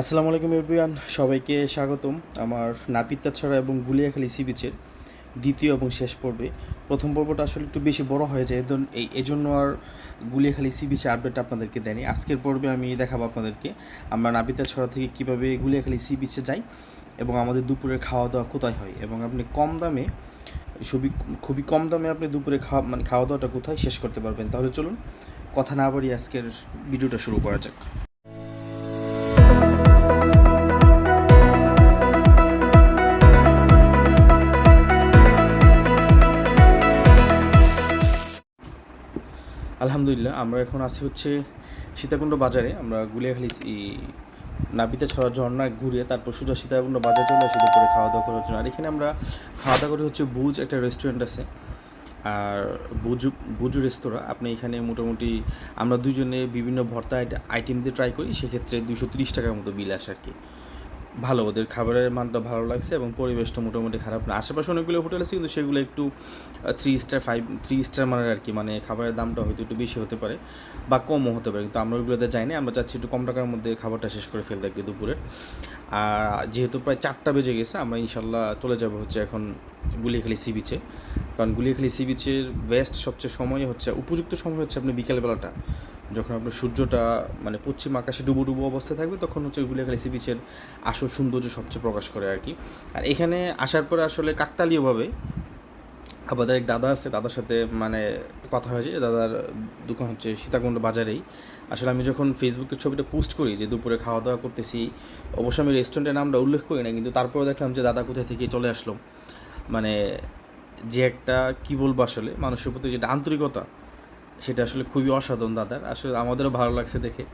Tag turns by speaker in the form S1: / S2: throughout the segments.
S1: আসসালামু আলাইকুম এভরিওয়ান, সবাইকে স্বাগতম আমার নাপিতা ছড়া এবং গুলিয়াখালী সি বিচের দ্বিতীয় এবং শেষ পর্বে। প্রথম পর্বটা আসলে একটু বেশি বড় হয়ে যায় এই এজন্য আর গুলিয়াখালী সি বিচের আপডেট আপনাদেরকে দেয়নি। আজকের পর্বে আমি দেখাবো আপনাদেরকে আমরা নাপিতা ছড়া থেকে কীভাবে গুলিয়াখালী সি বিচে যাই এবং আমাদের দুপুরে খাওয়া দাওয়া কোথায় হয় এবং আপনি কম দামে খুবই খুবই কম দামে আপনি দুপুরে খাওয়া মানে খাওয়া দাওয়াটা কোথায় শেষ করতে পারবেন। তাহলে চলুন, কথা না বাড়িয়ে আজকের ভিডিওটা শুরু করা যাক। আলহামদুলিল্লাহ, আমরা এখন আছি হচ্ছে সীতাকুণ্ড বাজারে। আমরা গুলিয়াখালী নাবিতে ছড়া ঝর্ণা ঘুরিয়ে তারপর সোজা সীতাকুণ্ড বাজার চলে আসি দুপুরে খাওয়া দাওয়া করার জন্য। আর এখানে আমরা খাওয়া দাওয়া করি হচ্ছে বুজ একটা রেস্টুরেন্ট আছে। আর বুজু বুজু রেস্তোরাঁ আপনি এখানে মোটামুটি আমরা দুজনে বিভিন্ন ভর্তা আইটেম দিয়ে ট্রাই করি, সেক্ষেত্রে দুশো তিরিশ টাকার মতো বিল আসে আর কি। ভালো, ওদের খাবারের মানটা ভালো লাগছে এবং পরিবেশটা মোটামুটি খারাপ না। আশেপাশে অনেকগুলো হোটেল আছে, কিন্তু সেগুলো একটু three star five three star মানের আর কি মানে খাবারের দামটা হয়তো একটু বেশি হতে পারে বা কমও হতে পারে, কিন্তু আমরা ওইগুলোতে যাই না আমরা চাচ্ছি একটু কম টাকার মধ্যে খাবারটা শেষ করে ফেলতে কি দুপুরে আর যেহেতু প্রায় চারটা বেজে গেছে, আমরা ইনশাল্লাহ চলে যাব হচ্ছে এখন গুলিয়াখালী সি বিচে কারণ গুলিয়াখালী সি বিচের বেস্ট সবচেয়ে সময় হচ্ছে, উপযুক্ত সময় হচ্ছে আপনি বিকেলবেলাটা। যখন আপনার সূর্যটা মানে পশ্চিম আকাশে ডুবো ডুবো অবস্থায় থাকবে, তখন হচ্ছে গুলিয়াখালী সি বিচের আসল সৌন্দর্য সবচেয়ে প্রকাশ করে আর কি। আর এখানে আসার পরে আসলে কাকতালীয়ভাবে আমাদের এক দাদা আছে, দাদার সাথে মানে কথা হয়েছে দাদার দোকান হচ্ছে সীতাকুণ্ড বাজারেই। আসলে আমি যখন ফেসবুকে ছবিটা পোস্ট করি যে দুপুরে খাওয়া দাওয়া করতেছি, অবশ্য আমি রেস্টুরেন্টের নামটা উল্লেখ করি না কিন্তু তারপরে দেখলাম যে দাদা কোথায় থেকে চলে আসলো। মানে যে একটা, কী বলব আসলে, মানুষের প্রতি যেটা আন্তরিকতা সেটা আসলে খুবই অসাধারণ দাদার। আসলে আমাদেরও ভালো লাগছে দেখে।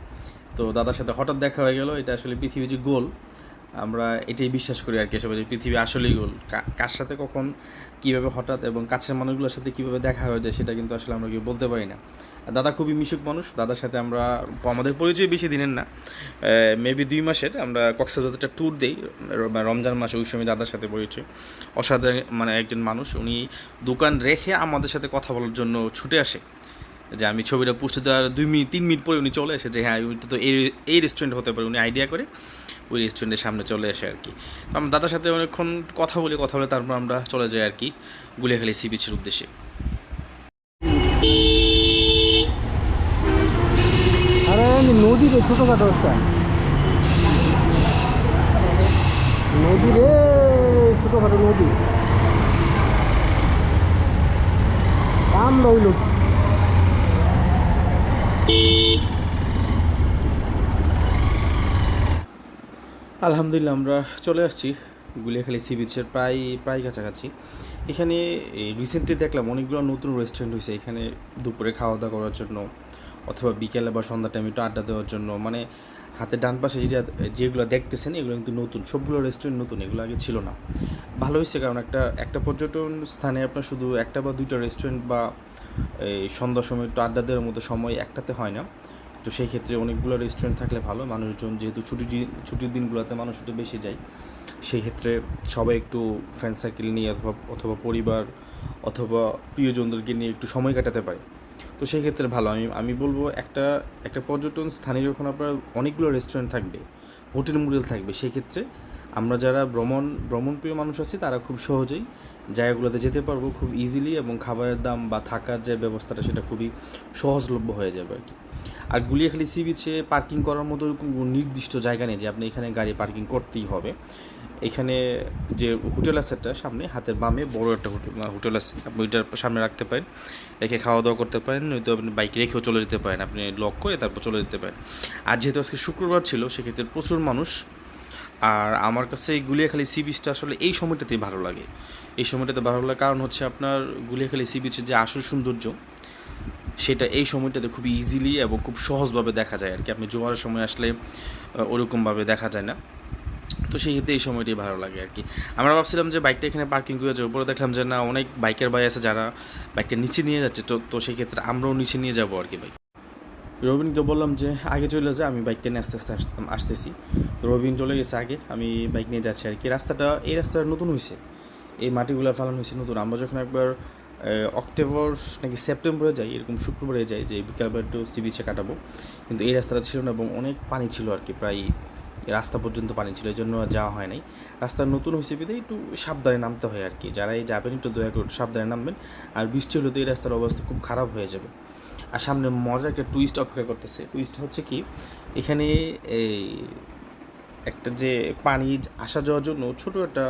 S1: তো দাদার সাথে হঠাৎ দেখা হয়ে গেল, এটা আসলে পৃথিবী যে গোল, আমরা এটাই বিশ্বাস করি আর কি সবাই পৃথিবী আসলেই গোল। কার সাথে কখন, কীভাবে হঠাৎ এবং কাছের মানুষগুলোর সাথে কীভাবে দেখা হয়ে যায় সেটা কিন্তু আসলে আমরা কেউ বলতে পারি না। দাদা খুবই মিশুক মানুষ, দাদার সাথে আমরা, আমাদের পরিচয় বেশি দিনের না। মেবি দুই মাসের, আমরা কক্সবাজারটা ট্যুর দিই রমজান মাসে ওই সময় দাদার সাথে পরিচয়। অসাধারণ মানে একজন মানুষ, উনি দোকান রেখে আমাদের সাথে কথা বলার জন্য ছুটে আসে। যে আমি ছবিটা পোস্ট দেওয়ার দুই মিনিট, তিন মিনিট পরে উনি চলে এসে যে হ্যাঁ তো এই এই রেস্টুরেন্ট হতে পারে, উনি আইডিয়া করে ওই রেস্টুরেন্টের সামনে চলে আসে আর কি তো আমার দাদার সাথে অনেকক্ষণ কথা বলি, কথা বলে তারপর আমরা চলে যাই আর কি গুলিয়াখালী সি বিচের উদ্দেশ্যে।
S2: আরে নদী রে ছোটখাটো একটা। নদী রে, ছোটখাটো নদী। কাম রইল
S1: আলহামদুলিল্লাহ, আমরা চলে আসছি গুলিয়াখালী সি বিচের প্রায় প্রায় কাছাকাছি। এখানে রিসেন্টলি দেখলাম অনেকগুলো নতুন রেস্টুরেন্ট হয়েছে এখানে দুপুরে খাওয়া দাওয়া করার জন্য অথবা বিকেলে বা সন্ধ্যা টাইমে একটু আড্ডা দেওয়ার জন্য। মানে হাতে ডান পাশে যেটা, যেগুলো দেখতেছেন, এগুলো কিন্তু নতুন। সবগুলো রেস্টুরেন্ট নতুন, এগুলো আগে ছিল না। ভালো হয়েছে কারণ একটা একটা পর্যটন স্থানে আপনার শুধু একটা বা দুইটা রেস্টুরেন্ট বা, এই সন্ধ্যার সময় একটু আড্ডা দেওয়ার মতো সময় একটাতে হয় না। তো সেই ক্ষেত্রে অনেকগুলো রেস্টুরেন্ট থাকলে ভালো। মানুষজন যেহেতু ছুটি ছুটির দিনগুলোতে মানুষ একটু বেশি যায়, সেই ক্ষেত্রে সবাই একটু ফ্রেন্ড সার্কেল নিয়ে অথবা অথবা পরিবার অথবা প্রিয়জনদেরকে নিয়ে একটু সময় কাটাতে পারে। তো সেই ক্ষেত্রে ভালো। আমি আমি বলব একটা একটা পর্যটন স্থানে যখন আপনার অনেকগুলো রেস্টুরেন্ট থাকবে হোটেল মোটেল থাকবে, সেই ক্ষেত্রে আমরা যারা ভ্রমণ, ভ্রমণপ্রিয় মানুষ আছি, তারা খুব সহজেই জায়গাগুলোতে যেতে পারব খুব ইজিলি এবং খাবারের দাম বা থাকার যে ব্যবস্থাটা, সেটা খুবই সহজলভ্য হয়ে যাবে আর কি। আর গুলিয়াখালি সি বিচে পার্কিং করার মতো নির্দিষ্ট জায়গা নেই যে আপনি এখানে গাড়ি পার্কিং করতেই হবে। এখানে যে হোটেল আছে একটা সামনে, হাতের বামে বড় একটা হোটেল হোটেল আছে, আপনি ওইটার সামনে রাখতে পারেন। রেখে খাওয়া দাওয়া করতে পারেন, নয়তো আপনি বাইক রেখেও চলে যেতে পারেন, আপনি লক করে তারপর চলে যেতে পারেন। আর যেহেতু আজকে শুক্রবার ছিল, সেক্ষেত্রে প্রচুর মানুষ। আর আমার কাছে এই গুলিয়াখালী সি বিচটা আসলে এই সময়টাতেই ভালো লাগে। এই সময়টাতে ভালো লাগে কারণ হচ্ছে আপনার গুলিয়াখালী সি বিচের যে আসল সৌন্দর্য, সেটা এই সময়টাতে খুব ইজিলি এবং খুব সহজভাবে দেখা যায় আর কি। আপনি জোয়ারের সময় আসলে ওরকমভাবে দেখা যায় না। তো সেই ক্ষেত্রে এই সময়টি ভালো লাগে আর কি। আমরা ভাবছিলাম যে বাইকটা এখানে পার্কিং করে যাব, পরে দেখলাম যে না, অনেক বাইকের ভাই আছে যারা বাইকটা নিচে নিয়ে যাচ্ছে। তো তো সেই ক্ষেত্রে আমরাও নিচে নিয়ে যাব আর কি বাইক রবিনকে বললাম যে, আগে চলে যায় আমি বাইকটা নিয়ে আস্তে আস্তে আসতাম আসতেছি। তো রবিন চলে গেছে আগে, আমি বাইক নিয়ে যাচ্ছি আর কি। রাস্তাটা, এই রাস্তাটা নতুন হয়েছে এই মাটিগুলো ফালানো হয়েছে নতুন। আমরা যখন একবার অক্টোবর নাকি সেপ্টেম্বরে যাই, এরকম শুক্রবারে যাই, যে বিকালবার একটু সি বিচে কাটাবো। কিন্তু এই রাস্তাটা ছিল না এবং অনেক পানি ছিল আর কি, প্রায় রাস্তা পর্যন্ত পানি ছিল এই জন্য যাওয়া হয় নাই। রাস্তা নতুন হয়েছে বিধে একটু সাবধানে নামতে হয় আর কি। যারাই যাবেন, একটু দয়া করে সাবধানে নামবেন। আর বৃষ্টি হলে তো এই রাস্তার অবস্থা খুব খারাপ হয়ে যাবে। আর সামনে মজার একটা টুইস্ট অপেক্ষা করতেছে। টুইস্ট হচ্ছে কি, এখানে এই একটা যে পানি আসা যাওয়ার জন্য ছোটো একটা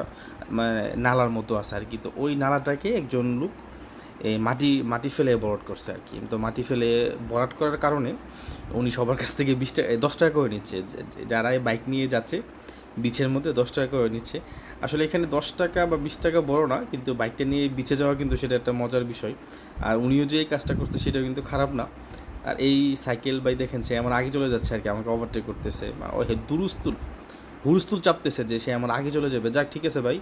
S1: মানে নালার মতো আছে আর কি। তো ওই নালাটাকে একজন লোক এই মাটি মাটি ফেলে বরাট করছে আর কি। তো মাটি ফেলে বরাট করার কারণে উনি সবার কাছ থেকে বিশ টাকা, দশ টাকা করে নিচ্ছে। যারা এই বাইক নিয়ে যাচ্ছে, বিচের মধ্যে দশ টাকা করে নিচ্ছে। আসলে এখানে দশ টাকা বা বিশ টাকা বড় না, কিন্তু বাইকটা নিয়ে বিচে যাওয়া কিন্তু সেটা একটা মজার বিষয়। আর উনিও যে এই কাজটা করছে সেটা কিন্তু খারাপ না। আর এই সাইকেল বাই দেখেন, সে আমার আগে চলে যাচ্ছে আর কি, আমাকে ওভারটেক করতেছে। দুরুস্তুল, হুরুস্তুল চাপতেছে যে সে আমার আগে চলে যাবে। যাক, ঠিক আছে ভাই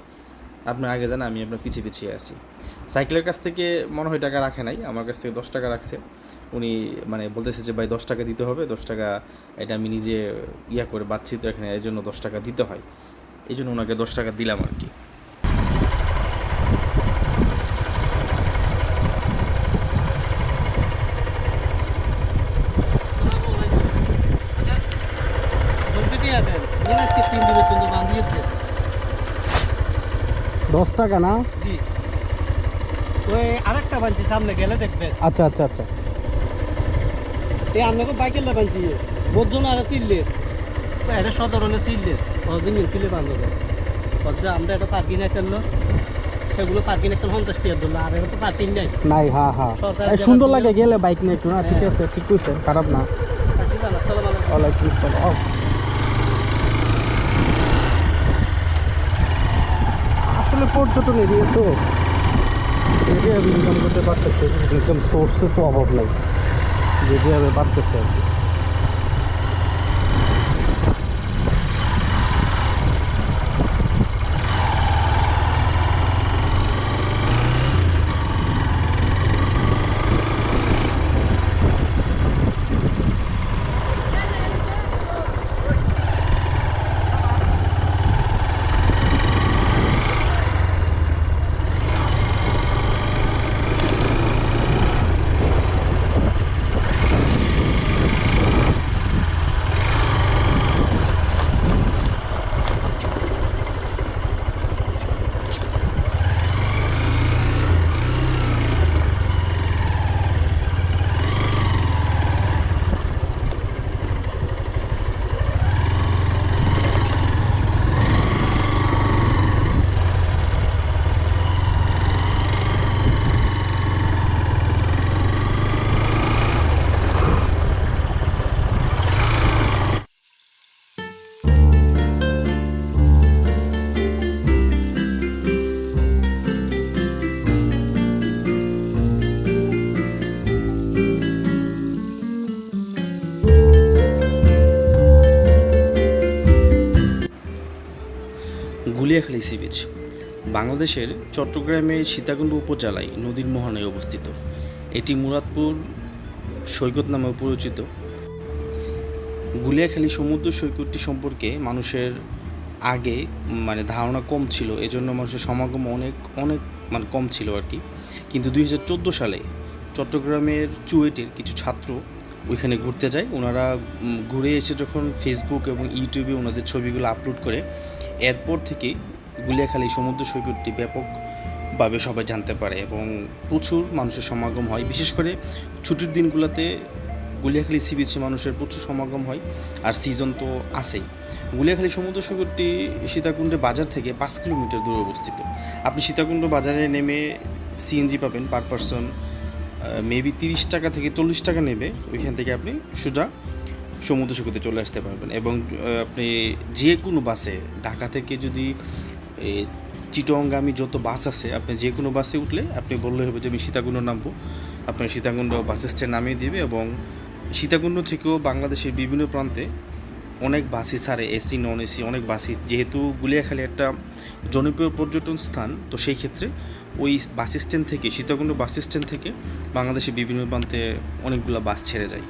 S1: আপনার আগে জানেন, আমি আপনার পিছিয়ে পিছিয়ে আছি। সাইকেলের কাছ থেকে মনে হয় টাকা রাখে নাই, আমার কাছ থেকে দশ টাকা রাখছে। উনি মানে বলতেছে যে, ভাই, দশ টাকা দিতে হবে, দশ টাকা এটা আমি নিজে ইয়া করে বাচ্ছি তো এখানে এই জন্য দশ টাকা দিতে হয়। এই জন্য ওনাকে দশ টাকা দিলাম আর কি
S3: বলতে কি আছে আজকে তিন দিনের জন্য বাঁধিয়েছে
S2: দশ টাকা না?
S3: জি। ওই আরেকটা বানছি সামনে গেলে দেখবে।
S2: আচ্ছা আচ্ছা আচ্ছা।
S3: এই আপনাকে বাইকের লা বানছি বোধজন আর চিল্লে এটা চিল্লে অদিন আমরা এটা পার্কিং সেগুলো পার্কিং একটা পঞ্চাশ টাকা ধরলো। আর এটা তো পার্কিং নাই।
S2: হ্যাঁ হ্যাঁ সুন্দর লাগে গেলে বাইক নিয়ে একটু না? ঠিক
S3: হ্যাঁ।
S2: আছে ঠিক কইছে। খারাপ না। ওয়ালাইকুম আসসালাম আসলে পর্যটন এরিয়া তো, এরিয়া ইনকাম করতে পারতেছে ইনকাম সোর্সে তো অভাব নাই, যে যেভাবে পারতেছে আর কি।
S1: গুলিয়াখালী সি বিচ বাংলাদেশের চট্টগ্রামের সীতাকুণ্ড উপজেলায় নদীর মোহনায় অবস্থিত। এটি মুরাদপুর সৈকত নামেও পরিচিত। গুলিয়াখালী সমুদ্র সৈকতটি সম্পর্কে মানুষের আগে মানে ধারণা কম ছিল, এজন্য মানুষের সমাগম অনেক অনেক মানে কম ছিল আর কি। কিন্তু দুই হাজার চোদ্দ সালে চট্টগ্রামের চুয়েটের কিছু ছাত্র ওইখানে ঘুরতে যায়। ওনারা ঘুরে এসে যখন ফেসবুক এবং ইউটিউবে ওনাদের ছবিগুলো আপলোড করে এরপর থেকে গুলিয়াখালী সমুদ্র সৈকতটি ব্যাপকভাবে সবাই জানতে পারে এবং প্রচুর মানুষের সমাগম হয়। বিশেষ করে ছুটির দিনগুলোতে গুলিয়াখালী সি বিচে মানুষের প্রচুর সমাগম হয় আর সিজন তো আছেই। গুলিয়াখালী সমুদ্র সৈকতটি সীতাকুণ্ড বাজার থেকে পাঁচ কিলোমিটার দূরে অবস্থিত। আপনি সীতাকুণ্ড বাজারে নেমে সিএনজি পাবেন পার পারসন মেবি তিরিশ টাকা থেকে চল্লিশ টাকা নেবে। ওইখান থেকে আপনি সোজা সমুদ্র সৈকতে চলে আসতে পারবেন এবং আপনি যে কোনো বাসে ঢাকা থেকে যদি চিটংগামী যত বাস আছে, আপনি যে কোনো বাসে উঠলে আপনি বললে হবে যে আমি সীতাকুণ্ড নামবো। আপনার সীতাকুণ্ড বাস স্ট্যান্ড নামিয়ে দিবে এবং সীতাকুণ্ড থেকেও বাংলাদেশের বিভিন্ন প্রান্তে অনেক বাসই ছাড়ে, এসি, নন এসি, অনেক বাসই। যেহেতু গুলিয়াখালী একটা জনপ্রিয় পর্যটন স্থান, তো সেই ক্ষেত্রে ওই বাস স্ট্যান্ড থেকে, সীতাকুণ্ড বাস স্ট্যান্ড থেকে বাংলাদেশের বিভিন্ন প্রান্তে অনেকগুলো বাস ছেড়ে যায়।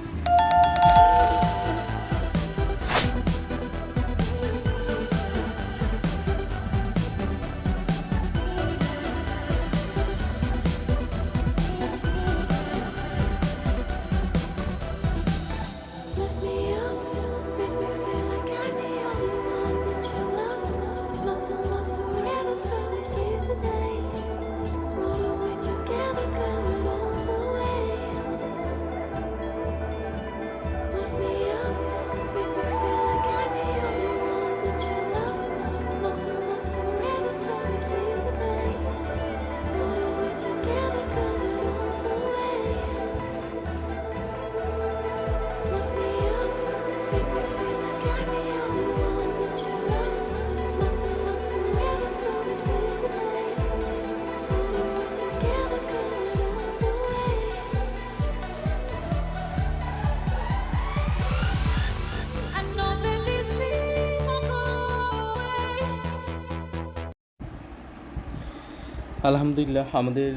S1: আলহামদুলিল্লাহ, আমাদের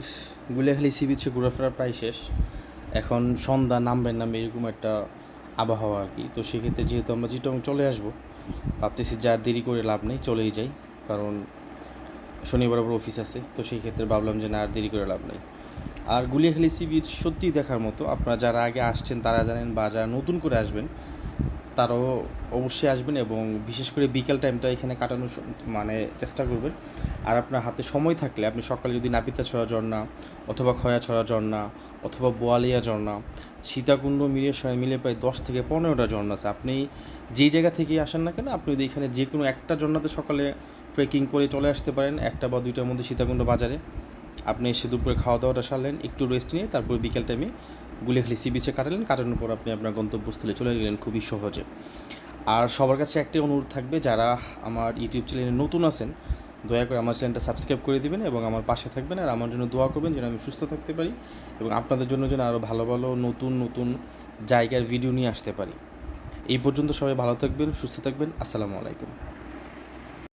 S1: গুলিয়াখালী সি বিচে ঘোরাফেরা প্রায় শেষ। এখন সন্ধ্যা নামবেন নামবে এরকম একটা আবহাওয়া আর কি। তো সেক্ষেত্রে যেহেতু আমরা চিটং চলে আসব, ভাবতেছি যা আর দেরি করে লাভ নেই, চলেই যাই। কারণ শনিবার আবার অফিস আছে, তো সেই ক্ষেত্রে ভাবলাম যে না, আর দেরি করে লাভ নেই। আর গুলিয়াখালী সি বিচ সত্যিই দেখার মতো, আপনারা যারা আগে আসছেন, তারা জানেন বা যারা নতুন করে আসবেন, তারাও অবশ্যই আসবেন এবং বিশেষ করে বিকেল টাইমটা এখানে কাটানোর মানে চেষ্টা করবেন। আর আপনার হাতে সময় থাকলে আপনি সকালে যদি নাপিতা ছড়া ঝর্ণা অথবা খয়া ছড়া ঝর্ণা অথবা বোয়ালিয়া ঝর্ণা, সীতাকুণ্ড মিলিয়ে সবাই মিলে প্রায় দশ থেকে পনেরোটা ঝর্ণা আছে। আপনি যেই জায়গা থেকেই আসেন না কেন, আপনি যদি এখানে যে কোনো একটা ঝর্ণাতে সকালে ট্রেকিং করে চলে আসতে পারেন, একটা বা দুইটার মধ্যে সীতাকুণ্ড বাজারে। আপনি এসে দুপুরে খাওয়া দাওয়াটা সারলেন, একটু রেস্ট নিয়ে তারপর বিকেল টাইমে গুলিখালি সি বিচে কাটালেন, কাটানোর পর আপনি আপনার গন্তব্যস্থলে চলে গেলেন খুবই সহজে। আর সবার কাছে একটাই অনুরোধ থাকবে, যারা আমার ইউটিউব চ্যানেলে নতুন আছেন, দয়া করে আমার চ্যানেলটা সাবস্ক্রাইব করে দিবেন এবং আমার পাশে থাকবেন আর আমার জন্য দোয়া করবেন যেন আমি সুস্থ থাকতে পারি এবং আপনাদের জন্য যেন আরও ভালো ভালো, নতুন নতুন জায়গার ভিডিও নিয়ে আসতে পারি। এই পর্যন্ত সবাই ভালো থাকবেন, সুস্থ থাকবেন। আসসালামু আলাইকুম।